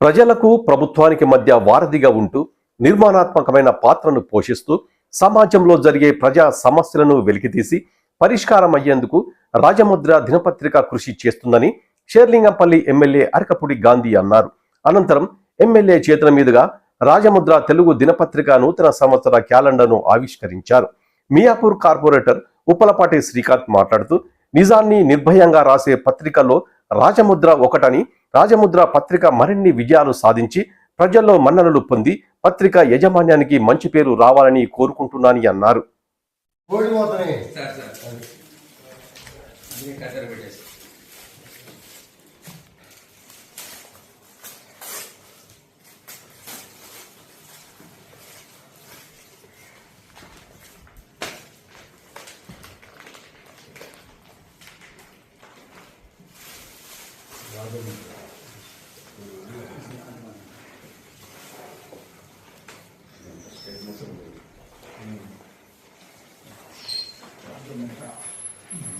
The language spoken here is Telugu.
ప్రజలకు ప్రభుత్వానికి మధ్య వారధిగా ఉంటూ నిర్మాణాత్మకమైన పాత్రను పోషిస్తూ సమాజంలో జరిగే ప్రజా సమస్యలను వెలికితీసి పరిష్కారం అయ్యేందుకు రాజముద్ర దినపత్రిక కృషి చేస్తుందని షేర్లింగంపల్లి ఎమ్మెల్యే అరకపుడి గాంధీ అన్నారు. అనంతరం ఎమ్మెల్యే చేతుల మీదుగా రాజముద్ర తెలుగు దినపత్రిక నూతన సంవత్సర క్యాలెండర్ను ఆవిష్కరించారు. మియాపూర్ కార్పొరేటర్ ఉప్పలపాటి శ్రీకాంత్ మాట్లాడుతూ నిజాన్ని నిర్భయంగా రాసే పత్రికలో రాజముద్ర ఒకటని రాజముద్ర పత్రిక మరిన్ని విజయాలు సాధించి ప్రజల్లో మన్ననలు పొంది పత్రిక యజమాన్యానికి మంచి పేరు రావాలని కోరుకుంటున్నానని అన్నారు. సార్